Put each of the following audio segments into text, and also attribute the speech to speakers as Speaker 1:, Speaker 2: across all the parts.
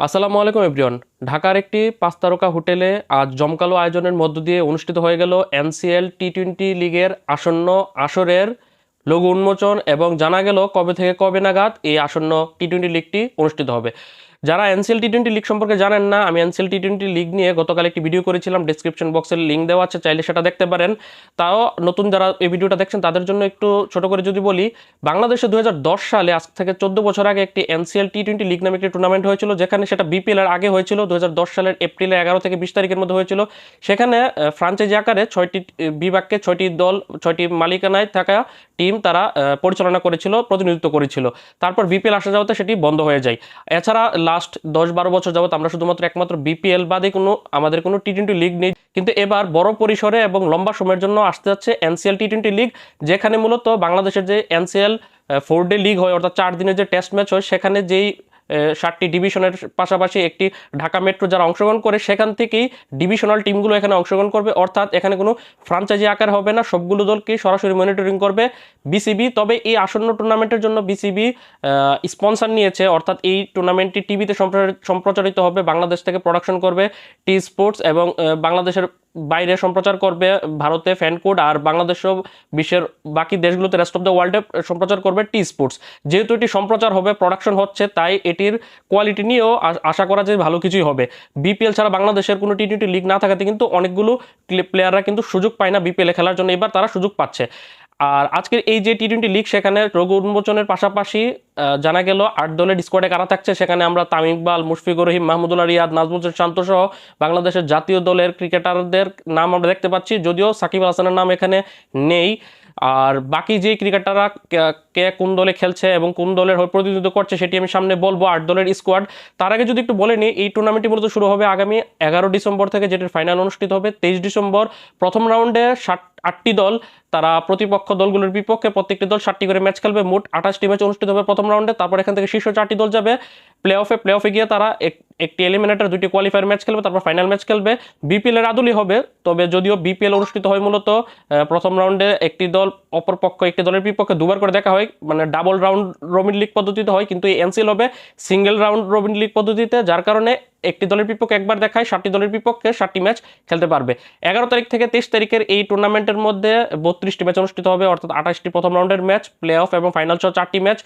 Speaker 1: আসসালামু আলাইকুম, এভরিওয়ান। ঢাকার একটি পাঁচ তারকা হোটেলে আজ জমকালো আয়োজনের মধ্য দিয়ে অনুষ্ঠিত হয়ে গেল এনসিএল টি টোয়েন্টি লিগের আসন্ন আসরের লঘু উন্মোচন এবং জানা গেল কবে থেকে কবে নাগাদ এই আসন্ন টি টোয়েন্টি লিগটি অনুষ্ঠিত হবে। যারা এনসিএল টি টোয়েন্টি লিগ সম্পর্কে জানেন না, আমি এনসিএল টি টোয়েন্টি লিগ নিয়ে গতকাল একটি ভিডিও করেছিলাম ডিসক্রিপশন বক্সের লিঙ্ক দেওয়া আছে, চাইলে সেটা দেখতে পারেন। তাও নতুন যারা এই ভিডিওটা দেখছেন, তাদের জন্য একটু ছোট করে যদি বলি, বাংলাদেশে দু হাজার দশ সালে, আজ থেকে চোদ্দ বছর আগে একটি এনসিএল টি টোয়েন্টি লিগ নামে একটি টুর্নামেন্ট হয়েছিল, যেখানে সেটা বিপিএল এর আগে হয়েছিল দু হাজার দশ সালের এপ্রিলে এগারো থেকে বিশ তারিখের মধ্যে হয়েছিল। সেখানে ফ্রাঞ্চাইজি আকারে ছয়টি বিভাগকে, ছয়টি দল, ছয়টি মালিকানায় থাকা টিম তারা পরিচালনা করেছিল, প্রতিনিধিত্ব করেছিল। তারপর বিপিএল আসা যাওয়াতে সেটি বন্ধ হয়ে যায়। এছাড়া লাস্ট দশ বারো বছর যাবত আমরা শুধুমাত্র একমাত্র বিপিএল বাদে কোনো, আমাদের কোনো টি টোয়েন্টি লিগ নেই। কিন্তু এবার বড় পরিসরে এবং লম্বা সময়ের জন্য আসতে যাচ্ছে এনসিএল টি টোয়েন্টি লিগ যেখানে মূলত বাংলাদেশের যে এনসিএল ফোর ডে লিগ হয়, অর্থাৎ চার দিনের যে টেস্ট ম্যাচ হয়, সেখানে যেই সাতটি ডিভিশনের পাশাপাশি একটি ঢাকা মেট্রো যারা অংশগ্রহণ করে, সেখান থেকেই ডিভিশনাল টিমগুলো এখানে অংশগ্রহণ করবে। অর্থাৎ এখানে কোনো ফ্রাঞ্চাইজি আকার হবে না, সবগুলো দলকে সরাসরি মনিটরিং করবে বিসিবি। তবে এই আসন্ন টুর্নামেন্টের জন্য বিসিবি স্পন্সর নিয়েছে, অর্থাৎ এই টুর্নামেন্টটি টিভিতে সম্প্রচারিত হবে, বাংলাদেশ থেকে প্রোডাকশন করবে টি স্পোর্টস এবং বাংলাদেশের বাইরে সম্প্রচার করবে ভারতে ফ্যানকোড আর বাংলাদেশও বিশ্বের বাকি দেশগুলোতে রেস্ট অফ দ্য ওয়ার্ল্ডে সম্প্রচার করবে টি স্পোর্টস যেহেতু এটি সম্প্রচার হবে প্রোডাকশন হচ্ছে, তাই এটির কোয়ালিটি নিয়েও আশা করা যায় ভালো কিছুই হবে। বিপিএল ছাড়া বাংলাদেশের কোনো টি টোয়েন্টি লিগ না থাকাতে কিন্তু অনেকগুলো প্লেয়াররা কিন্তু সুযোগ পায় না বিপিএলে খেলার জন্য। এবার তারা সুযোগ পাচ্ছে। আর আজকের এই যে টি টোয়েন্টি লিগ সেখানে রোগ উন্মোচনের পাশাপাশি জানা গেল আট দলের স্কোয়াডে কারা থাকছে। সেখানে আমরা তামিম ইকবাল, মুশফিকুর রহিম, মাহমুদুল্লাহ রিয়াদ, নাজমুল শান্ত সহ বাংলাদেশের জাতীয় দলের ক্রিকেটারদের নাম আমরা দেখতে পাচ্ছি। যদিও সাকিব হাসানের নাম এখানে নেই। আর বাকি যে ক্রিকেটাররা কে- কোন দলে খেলছে এবং কোন দলের প্রতিনিধিত্ব করছে, সেটি আমি সামনে বলব। আট দলের স্কোয়াড তার আগে যদি একটু বলে নিই, এই টুর্নামেন্টটি মূলত শুরু হবে আগামী এগারো ডিসেম্বর থেকে, যেটির ফাইনাল অনুষ্ঠিত হবে তেইশ ডিসেম্বর। প্রথম রাউন্ডে ষাট আটটি দল, তারা প্রতিপক্ষ দলগুলোর বিপক্ষে প্রত্যেকটি দল ষাটটি করে ম্যাচ খেলবে। মোট আঠাশটি ম্যাচ অনুষ্ঠিত হবে প্রথম রাউন্ডে। তারপর এখান থেকে শীর্ষ চারটি দল যাবে। প্লে অফে প্লে অফে গিয়ে তারা এক- একটি এলিমিনেটর দুটি কোয়ালিফায়ার ম্যাচ খেলবে, তারপর ফাইনাল ম্যাচ খেলবে। বিপিএল এর আদলই হবে, তবে যদিও বিপিএল অনুষ্ঠিত হয় মূলত প্রথম রাউন্ডে একটি দল, অপর পক্ষ একটি দলের বিপক্ষে দুবার করে দেখা হয় মানে ডাবল রাউন্ড রবিন লিগ পদ্ধতিতে হয়, কিন্তু এই এনসিএল হবে সিঙ্গেল রাউন্ড রবিন লিগ পদ্ধতিতে, যার কারণে একটি দলের বিপক্ষে একবার দেখায় ষাটটি দলের বিপক্ষে ষাটটি ম্যাচ খেলতে পারবে। এগারো তারিখ থেকে তেইশ তারিখের এই টুর্নামেন্টের মধ্যে বত্রিশটি ম্যাচ অনুষ্ঠিত হবে, অর্থাৎ আঠাশটি প্রথম রাউন্ডের ম্যাচ প্লে অফ এবং ফাইনাল সহ চারটি ম্যাচ।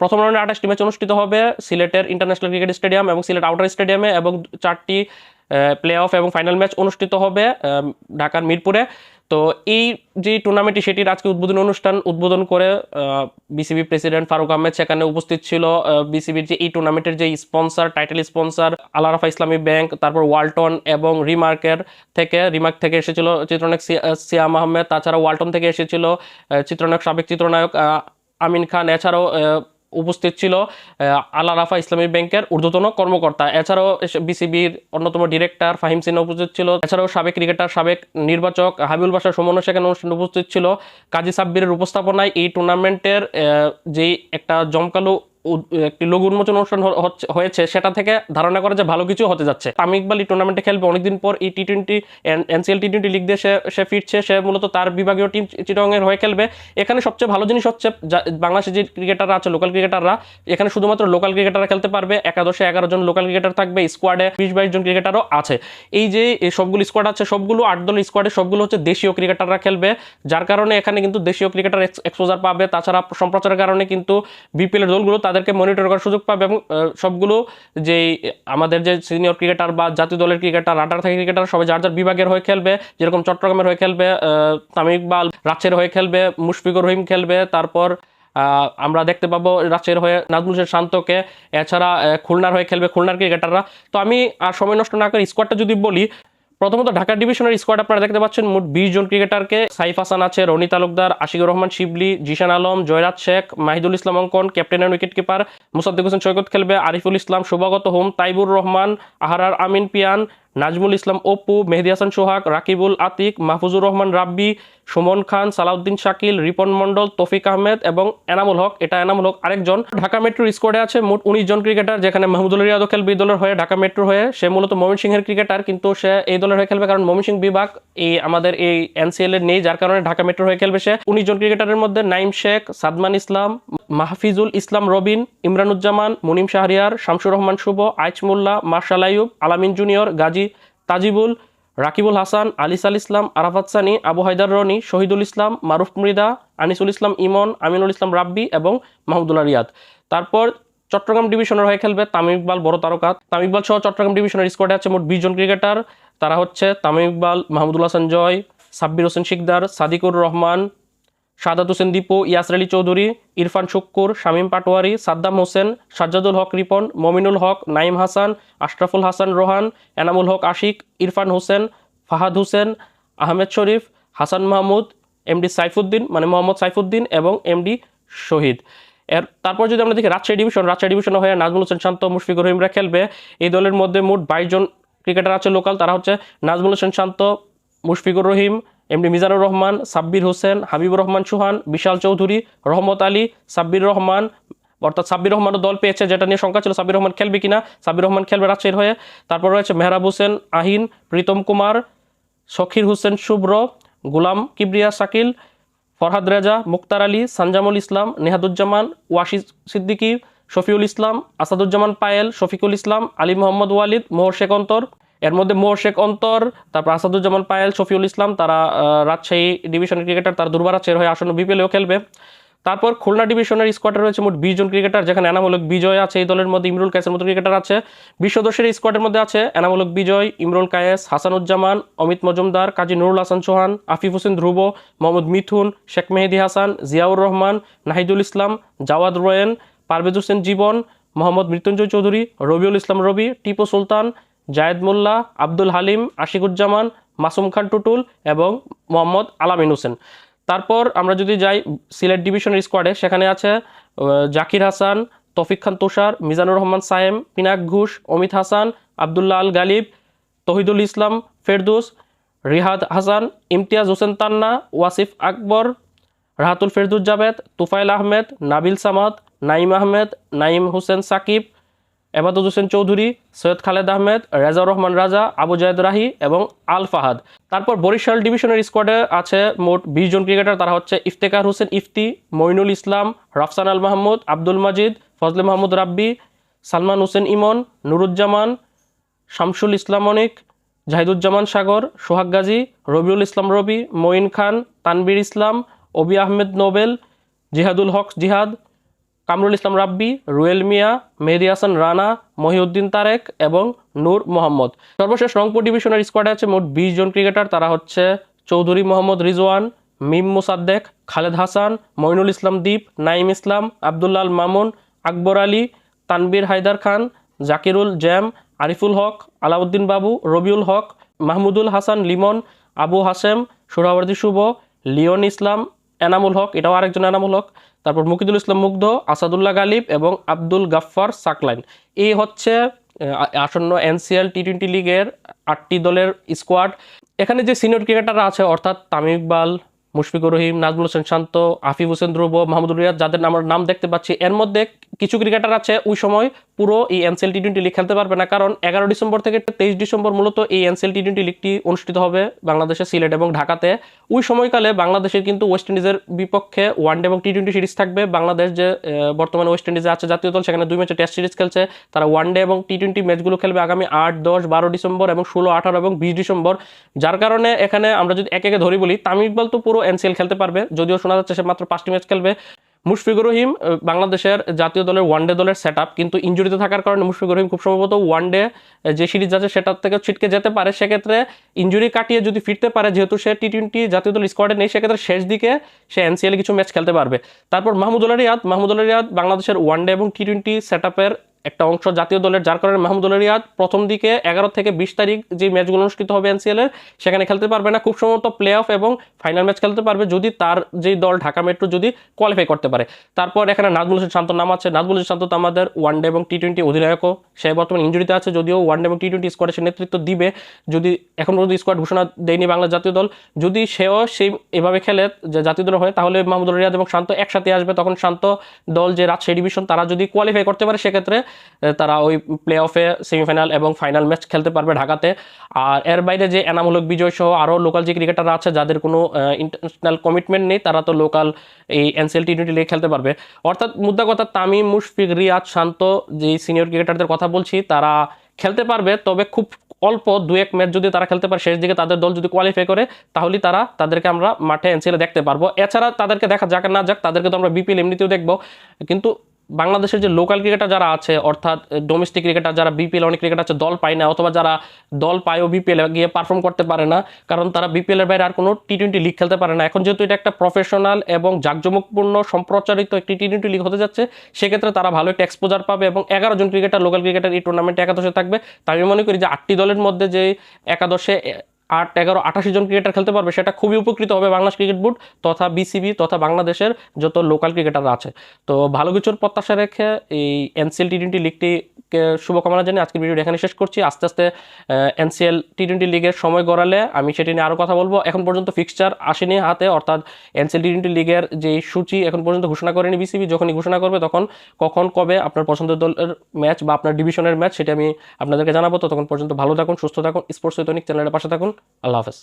Speaker 1: প্রথম রাউন্ডে আঠাশটি ম্যাচ অনুষ্ঠিত হবে সিলেটের ইন্টারন্যাশনাল ক্রিকেট স্টেডিয়াম এবং সিলেট আউটার স্টেডিয়ামে এবং চারটি প্লে অফ এবং ফাইনাল ম্যাচ অনুষ্ঠিত হবে ঢাকার মিরপুরে। তো এই যে টুর্নামেন্টটি সেটির আজকে উদ্বোধনী অনুষ্ঠান, উদ্বোধন করে বিসিবি প্রেসিডেন্ট ফারুক আহমেদ সেখানে উপস্থিত ছিল। বিসিবির যে এই টুর্নামেন্টের যে স্পন্সর টাইটেল স্পন্সর আলারাফা ইসলামী ব্যাংক, তারপর ওয়ালটন এবং রিমার্কের থেকে, রিমার্ক থেকে এসেছিল চিত্রনায়ক সিয়াম আহমেদ তাছাড়া ওয়ালটন থেকে এসেছিল চিত্রনায়ক, সাবেক চিত্রনায়ক আমিন খান। এছাড়াও উপস্থিত ছিল আলা রাফা ইসলামী ব্যাংকের ঊর্ধ্বতন কর্মকর্তা। এছাড়াও বিসিবির অন্যতম ডিরেক্টর ফাহিম সিনহা উপস্থিত ছিল। এছাড়াও সাবেক ক্রিকেটার, সাবেক নির্বাচক হাবিবুল বাসার সমন্বয় সেখানে অনুষ্ঠানে উপস্থিত ছিল। কাজী সাব্বিরের উপস্থাপনায় এই টুর্নামেন্টের যে একটা জমকালো একটি লঘু উন্মোচন অনুষ্ঠান হয়েছে, সেটা থেকে ধারণা করা যে ভালো কিছু হতে যাচ্ছে। তামিম ইকবাল এই টুর্নামেন্টে খেলবে, অনেকদিন পর এই T twenty NCL T twenty league দিয়ে সে সে ফিরছে, সে মূলত তার বিভাগীয় টিম চিটংয়ের হয়ে খেলবে। এখানে সবচেয়ে ভালো জিনিস হচ্ছে বাংলাদেশের যে ক্রিকেটাররা আছে লোকাল ক্রিকেটাররা এখানে শুধুমাত্র লোকাল ক্রিকেটাররা খেলতে পারবে, একাদশে এগারো জন লোকাল ক্রিকেটার থাকবে স্কোয়াডে বিশ বাইশ জন ক্রিকেটারও আছে। এই যে সবগুলো স্কোয়াড আছে, সবগুলো আট দল স্কোয়াডে সবগুলো হচ্ছে দেশীয় ক্রিকেটাররা খেলবে, যার কারণে এখানে কিন্তু দেশীয় ক্রিকেটার এক্সপোজার পাবে। তাছাড়া সম্প্রচারের কারণে কিন্তু বিপিএল দলগুলো তাদেরকে মনিটর করার সুযোগ পাবে এবং সবগুলো যেই, আমাদের যে সিনিয়র ক্রিকেটার বা জাতীয় দলের ক্রিকেটার রাডার থেকে ক্রিকেটার সবাই যার যার বিভাগের হয়ে খেলবে, যেরকম চট্টগ্রামের হয়ে খেলবে তামিম ইকবাল রাজশাহীর হয়ে খেলবে, মুশফিকুর রহিম খেলবে, তারপর আমরা দেখতে পাবো রাজশাহীর হয়ে নাজমুল হোসেন শান্তকে, এছাড়া খুলনার হয়ে খেলবে খুলনার ক্রিকেটাররা তো আমি আর সময় নষ্ট না করে স্কোয়াডটা যদি বলি প্রথমত ঢাকা ডিভিশনের স্কোয়াড আপনারা দেখতে পাচ্ছেন, মোট বিশ জন ক্রিকেটারকে সাইফ হাসান আছে, রনি তালুকদার, আশিকুর রহমান, শিবলি, Zeeshan Alam, Jayraj Sheikh, Mahidul Islam Ankon captain and wicket keeper Mosaddek Hossain Saikat খেলবে, আরিফুল ইসলাম, শুভাগত হোম, তাইবুর রহমান, আহারার আমিন পিয়ান নাজমুল ইসলাম অপু, মেহেদি হাসান সোহাগ, রাকিবুল আতিক, মাহফুজুর রহমান রাব্বি, সুমন খান, সালাউদ্দিন শাকিল, রিপন মন্ডল তফিক আহমেদ এবং এনামুল হক। এটা এনামুল হক আরেকজন। ঢাকা মেট্রোর স্কোয়াডে আছে মোট উনিশ জন ক্রিকেটার যেখানে মাহমুদুল রিয়াদও খেলবে এই দলের হয়ে ঢাকা মেট্রো হয়ে। সে মূলত ময়মনসিংহের ক্রিকেটার কিন্তু সে এই দলের হয়ে খেলবে কারণ ময়মনসিংহ বিভাগ এই আমাদের এই এনসিএল এর নেই, যার কারণে ঢাকা মেট্রোর হয়ে খেলবে সে। উনিশ জন ক্রিকেটারের মধ্যে নাইম শেখ, সাদমান ইসলাম, মাহফিজুল ইসলাম রবিন, ইমরানুজ্জামান, মুনিম শাহরিয়ার, শামসুর রহমান শুভ, আইচ মোল্লা, মার্শাল আইয়ুব, আলামিন জুনিয়র, গাজী তাজিবুল, রাকিবুল হাসান, আলিসাল ইসলাম, আরাফাত সানি, আবু হায়দার রনি, শহীদুল ইসলাম, মারুফ মৃদা, আনিসুল ইসলাম ইমন, আমিনুল ইসলাম রাব্বি এবং মাহমুদুল্লাহ রিয়াদ। তারপর চট্টগ্রাম ডিভিশনের হয়ে খেলবে তামিম ইকবাল, বড় তারকা। তামিম ইকবাল সহ চট্টগ্রাম ডিভিশনের স্কোয়াডে আছে মোট বিশ জন ক্রিকেটার তারা হচ্ছে তামিম ইকবাল, মাহমুদুল হাসান জয়, সাব্বির হোসেন শিকদার, সাদিকুর রহমান সাদাত হোসেন দীপু, ইয়াসর আলী চৌধুরী, ইরফান শুক্কুর, শামীম পাটোয়ারি, সাদ্দাম হোসেন, সাজ্জাদুল হক রিপন, মমিনুল হক নাইম হাসান, আশরাফুল হাসান রোহান, এনামুল হক আশিক, ইরফান হোসেন, ফাহাদ হোসেন, আহমেদ শরীফ, হাসান মাহমুদ, এমডি সাইফুদ্দিন মানে মোহাম্মদ সাইফুদ্দিন এবং এমডি শহীদ। এর, তারপর যদি আমরা দেখি রাজশাহী ডিভিশন রাজশাহী ডিভিশন হয়ে নাজমুল হোসেন শান্ত, মুশফিকুর রহিমরা খেলবে। এই দলের মধ্যে মোট বাইশ জন ক্রিকেটার আছে লোকাল, তারা হচ্ছে নাজমুল হোসেন শান্ত, মুশফিকুর রহিম এমডি মিজানুর রহমান, সাব্বির হোসেন, হাবিবুর রহমান সুহান বিশাল চৌধুরী, রহমত আলী, সাব্বির রহমান, অর্থাৎ সাব্বির রহমানও দল পেয়েছে যেটা নিয়ে শঙ্কা ছিল, সাব্বির রহমান খেলবে কিনা, সাব্বির রহমান খেলবে রাজশাহীর হয়ে। তারপর রয়েছে মেহরাব হোসেন, আহিন, প্রীতম কুমার সখির হোসেন শুভ্র, গুলাম কিবরিয়া শাকিল, ফরহাদ রেজা, মুক্তার আলী, সানজামুল ইসলাম, নেহাদুজ্জামান ওয়াশিদ সিদ্দিকী, শফিউল ইসলাম, আসাদুজ্জামান পায়েল, শফিকুল ইসলাম, আলী মোহাম্মদ ওয়ালিদ, মোহর শেখ অন্তর এর মধ্যে শেখ অন্তর, তারপর আসাদুজ্জামান পায়েল, শফিউল ইসলাম, তারা রাজশাহী ডিভিশনের ক্রিকেটার, তারা দুর্বার আছে হয়ে আসন্ন বিপিএলেও খেলবে। তারপর খুলনা ডিভিশনের স্কোয়াডে রয়েছে মোট বিশ জন ক্রিকেটার, যেখানে এনামূলক বিজয় আছে, এই দলের মধ্যে ইমরুল কায়েসের মতো ক্রিকেটার আছে। বিশ সদস্যের স্কোয়াডের মধ্যে আছে এনামূলক বিজয়, ইমরুল কায়েস, হাসানুজ্জামান, অমিত মজুমদার, কাজী নুরুল হাসান চৌহান, আফিফ হোসেন ধ্রুব, মোহাম্মদ মিথুন, শেখ মেহেদি হাসান, জিয়াউর রহমান, নাহিদুল ইসলাম, জাওয়াদ রোয়েন, পারভেজ হোসেন জীবন, মোহাম্মদ মৃত্যুঞ্জয় চৌধুরী, রবিউল ইসলাম রবি, টিপু সুলতান জায়েদ মোল্লা, আব্দুল হালিম, আশিকুজ্জামান, মাসুম খান টুটুল এবং মোহাম্মদ আলামিন হোসেন। তারপর আমরা যদি যাই সিলেট ডিভিশনের স্কোয়াডে, সেখানে আছে জাকির হাসান, তফিক খান তুষার, মিজানুর রহমান সায়েম, পিনাক ঘোষ, অমিত হাসান, আবদুল্লাহ আল গালিব, তহিদুল ইসলাম, ফেরদুস, রিহাদ হাসান, ইমতিয়াজ হোসেন তান্না, ওয়াসিফ আকবর, রাহাতুল ফেরদুস জাভেদ তুফাইল আহমেদ, নাবিল সামাদ, নাইম আহমেদ, নাইম হোসেন সাকিব এবাদত হোসেন চৌধুরী, সৈয়দ খালেদ আহমেদ, রেজাউর রহমান রাজা, আবু জায়দ রাহি এবং আল ফাহাদ। তারপর বরিশাল ডিভিশনের স্কোয়াডে আছে মোট বিশ জন ক্রিকেটার, তারা হচ্ছে ইফতেকার হোসেন ইফতি মইনুল ইসলাম, রাফসান আল মাহমুদ, আব্দুল মাজিদ, ফজলে মাহমুদ রাব্বি, সালমান হোসেন ইমন, নুরুজ্জামান, শামসুল ইসলাম অনিক, জাহিদুজ্জামান সাগর, সোহাগ গাজী, রবিউল ইসলাম রবি, মঈন খান তানবির ইসলাম, অবি আহমেদ নোবেল, জিহাদুল হক জিহাদ কামরুল ইসলাম রাব্বি, রুয়েল মিয়া, মেহেদি হাসান রানা, মহিউদ্দিন তারেক এবং নূর মোহাম্মদ। সর্বশেষ রংপুর ডিভিশনের স্কোয়াডে আছে মোট বিশ জন ক্রিকেটার, তারা হচ্ছে চৌধুরী মোহাম্মদ রিজওয়ান, মিম মুসাদ্দেক, খালেদ হাসান মইনুল ইসলাম দ্বীপ নাইম ইসলাম আবদুল্লাহ আল মামুন, আকবর আলী, তানবীর হায়দার খান, জাকিরুল জ্যাম, আরিফুল হক, আলাউদ্দিন বাবু, রবিউল হক, মাহমুদুল হাসান লিমন, আবু হাসেম সুরাবর্দী শুভ, লিওন ইসলাম, এনামুল হক, এটাও আরেকজন এনামুল হক তারপর মুকিদুল ইসলাম মুগ্ধ, আসাদুল্লাহ গালিব এবং আব্দুল গাফফার সাকলাইন। এই হচ্ছে আসন্ন এনসিএল টি টোয়েন্টি লিগের আটটি দলের স্কোয়াড। এখানে যে সিনিয়র ক্রিকেটাররা আছে, অর্থাৎ তামিম ইকবাল, মুশফিকুর রহিম, নাজমুল হোসেন শান্ত, আফিফ হোসেন ধ্রুব মাহমুদুল রিয়াদ, যাদের আমরা নাম দেখতে পাচ্ছি, এর মধ্যে কিছু ক্রিকেটার আছে ওই সময় পুরো এই এনসিএল টি টোয়েন্টি লিগ খেলতে পারবে না, কারণ এগারো ডিসেম্বর থেকে তেইশ ডিসেম্বর মূলত এই এনসিএল টি টোয়েন্টি লিগটি অনুষ্ঠিত হবে বাংলাদেশের সিলেট এবং ঢাকাতে। ওই সময়কালে বাংলাদেশের কিন্তু ওয়েস্ট ইন্ডিজের বিপক্ষে ওয়ানডে এবং টি টোয়েন্টি সিরিজ থাকবে। বাংলাদেশ যে বর্তমানে ওয়েস্ট ইন্ডিজে আছে জাতীয় দল, সেখানে দুই ম্যাচে টেস্ট সিরিজ খেলছে। তারা ওয়ানডে এবং টি টোয়েন্টি ম্যাচগুলো খেলবে আগামী আট, দশ, বারো ডিসেম্বর এবং ষোলো, আঠারো এবং বিশ ডিসেম্বর। যার কারণে এখানে আমরা যদি একে একে ধরি বলি, তামিম ইকবাল তো পুরো এনসিএল খেলতে পারবে, যদিও শোনা যাচ্ছে সে মাত্র পাঁচটি ম্যাচ খেলবে। মুশফিকুর রহিম বাংলাদেশের জাতীয় দলের ওয়ানডে দলের সেট কিন্তু ইঞ্জুরিতে থাকার কারণে মুশফিকুর রহিম খুব সম্ভবত ওয়ানডে যে সিরিজ আছে সেটার থেকে ছিটকে যেতে পারে। সেক্ষেত্রে ইঞ্জুরি কাটিয়ে যদি ফিরতে পারে, যেহেতু সে টি টোয়েন্টি জাতীয় দল স্কোয়াডে নেই, সেক্ষেত্রে শেষ দিকে সে এনসিএলে কিছু ম্যাচ খেলতে পারবে। তারপর মাহমুদুল্লাহ রিয়াদ মাহমুদুল্লাহ রিয়াদ বাংলাদেশের ওয়ানডে এবং টি টোয়েন্টি সেট একটা অংশ জাতীয় দলের যার কারণে মাহমুদুল রিয়াদ প্রথম দিকে এগারো থেকে বিশ তারিখ যে ম্যাচগুলো অনুষ্ঠিত হবে এনসিএল এর, সেখানে খেলতে পারবে না। খুব সম্ভবত প্লে অফ এবং ফাইনাল ম্যাচ খেলতে পারবে যদি তার যেই দল ঢাকা মেট্রো যদি কোয়ালিফাই করতে পারে। তারপর এখানে নাজমুল হোসেন শান্ত নাম আছে। নাজমুল হোসেন শান্ত আমাদের ওয়ান ডে এবং টি টোয়েন্টি অধিনায়কও। সে বর্তমানে ইঞ্জুরিতে আছে যদিও ওয়ান ডে এবং টি টোয়েন্টি স্কোয়াডে সে নেতৃত্ব দিবে। যদি এখন পর্যন্ত স্কোয়াড ঘোষণা দেয়নি বাংলা জাতীয় দল, যদি সেও সেই এভাবে খেলে যে জাতীয় দল হয়, তাহলে মাহমুদুল রিয়াদ এবং শান্ত একসাথে আসবে। তখন শান্ত দল যে রাজশাহী ডিভিশন তারা যদি কোয়ালিফাই করতে পারে, সেক্ষেত্রে তারা ওই প্লে অফে সেমিফাইনাল এবং ফাইনাল ম্যাচ খেলতে পারবে ঢাকাতে। আর এর বাইরে যে এনামূলক বিজয় সহ আরও লোকাল যে ক্রিকেটাররা আছে, যাদের কোনো ইন্টারন্যাশনাল কমিটমেন্ট নেই, তারা তো লোকাল এই এনসিএল টি টোয়েন্টি লিগ খেলতে পারবে। অর্থাৎ মুদ্রা কথা, তামিম, মুশফিক, রিয়াদ, শান্ত যে সিনিয়র ক্রিকেটারদের কথা বলছি, তারা খেলতে পারবে, তবে খুব অল্প দু এক ম্যাচ যদি তারা খেলতে পারে, শেষ দিকে তাদের দল যদি কোয়ালিফাই করে তাহলে তারা তাদেরকে আমরা মাঠে এনসিএলে দেখতে পারব। এছাড়া তাদেরকে দেখা যাক না যাক, তাদেরকে তো আমরা বিপিএল এমনিতেও দেখব। কিন্তু বাংলাদেশের যে লোকাল ক্রিকেটার যারা আছে, অর্থাৎ ডোমেস্টিক ক্রিকেটার যারা বিপিএল অনেক ক্রিকেট আছে, দল পায় না, অথবা যারা দল পায়ও বিপিএল গিয়ে পারফর্ম করতে পারে না, কারণ তারা বিপিএল এর বাইরে আর কোনো টি টোয়েন্টি লিগ খেলতে পারে না। এখন যেহেতু এটা একটা প্রফেশনাল এবং জাঁকজমকপূর্ণ, সম্প্রচারিত একটি টি টোয়েন্টি লিগ হতে যাচ্ছে, সেক্ষেত্রে তারা ভালো একটা এক্সপোজার পাবে এবং এগারো জন ক্রিকেটার লোকাল ক্রিকেটার এই টুর্নামেন্টে একাদশে থাকবে। তাই আমি মনে করি যে আটটি দলের মধ্যে যে একাদশে আট, এগারো, আঠাশি জন ক্রিকেটার খেলতে পারবে, সেটা খুবই উপকৃত হবে বাংলাদেশ ক্রিকেট বোর্ড তথা বিসিবি তথা বাংলাদেশের যত লোকাল ক্রিকেটার আছে। তো ভালো কিছুর প্রত্যাশা রেখে এই এনসিএল টি টোয়েন্টি লিগটিকে শুভকামনা জানিয়ে আজকের ভিডিও এখানে শেষ করছি। আস্তে আস্তে এনসিএল টি টোয়েন্টি লিগের সময় গড়ালে আমি সেটি নিয়ে আরও কথা বলব। এখন পর্যন্ত ফিক্সচার আসেনি হাতে, অর্থাৎ এনসিএল টি টোয়েন্টি লিগের যে সূচি এখন পর্যন্ত ঘোষণা করেনি বিসিবি যখনই ঘোষণা করবে তখন, কখন, কবে আপনার পছন্দের দলের ম্যাচ বা আপনার ডিভিশনের ম্যাচ সেটা আমি আপনাদেরকে জানাব। তো তখন পর্যন্ত ভালো থাকুন, সুস্থ থাকুন স্পোর্টস ঐতনিক চ্যানেলের পাশে থাকুন। আল্লাহ হাফেজ